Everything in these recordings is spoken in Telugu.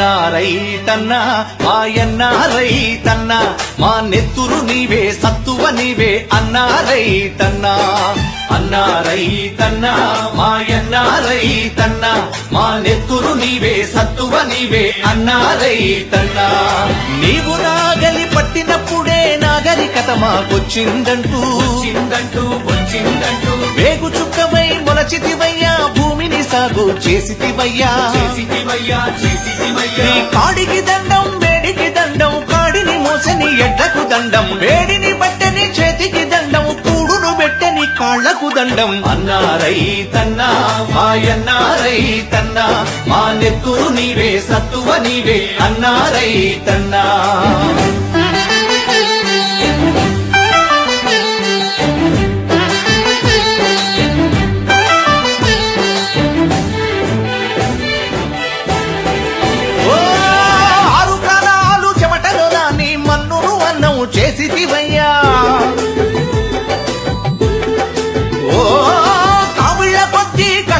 అన్నా రైతన్నా మాయన్న రైతన్నా మా నెత్తురు నీవే సత్తువ నీవే అన్నా రైతన్నా. అన్నా రైతన్నా మాయన్న రైతన్నా మా నెత్తురు నీవే సత్తువ నీవే అన్నా రైతన్నా. నీవు నాగలి పట్టినప్పుడే నాగరికత మాకొచ్చిందంటూ. వచ్చిందంటూ వచ్చిందంటూ. వేగు చుక్కమై మొలచితివయ్యా నీ కాడికి దండం వేడికి దండం కాడిని మోసని ఎడ్లకు దండం వేడిని బట్టని చేతికి దండం కూడును పెట్టని కాళ్ళకు దండం. అన్నారైతన్నా మాయన్నారైతన్నా మా నెత్తురు నీవే సత్తువ నీవే అన్నారైతన్నా ఓ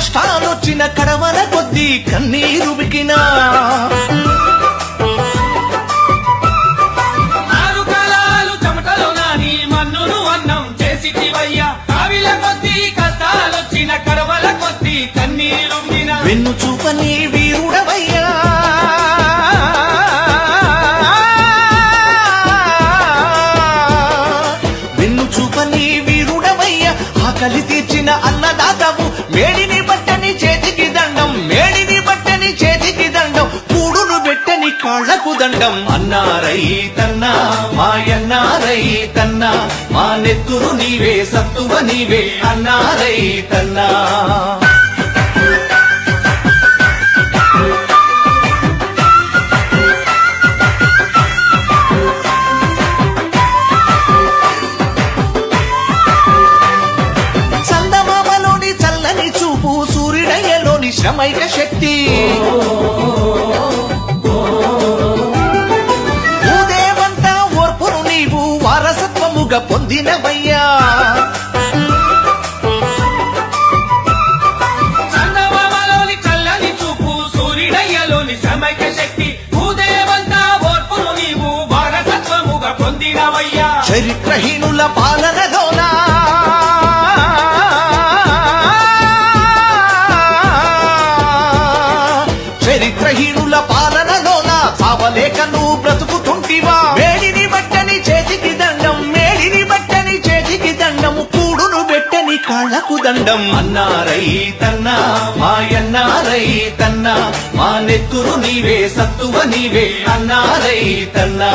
కష్టాలొచ్చిన కడవల కొద్దీ కన్నీరు బికినా వెన్ను చూపని వీరుడవయ్యా. వెన్ను చూపని వీరుడవయ్యా. ఆకలి తీర్చిన అన్నదాతవు మేడిని కోదండం అన్నారై తన్నా మాయన్నారై తన్నా మా నెత్తురు నీవే సత్తువ నీవే అన్నారైతన్నా చందమామలోని చల్లని చూపు సూర్యుడయ్యలోని శ్రమైక శక్తి. వారసత్వముగా పొందినవయ్యా. చందమామలోని చల్లని చూపు సూర్యుడయ్యలోని సమైక్య శక్తి భూదేవంతా ఓర్పును నీవు వారసత్వముగా పొందినవయ్యా. చరిత్రహీనుల పాలనలోనా? చరిత్రహీనుల పాలనలోన? చావలేక నువ్వు కాళ్ళకు దండం. అన్నారైతన్నా మాయన్నారైతన్నా మా నెత్తురు నీవే సత్తువ నీవే అన్నారైతన్నా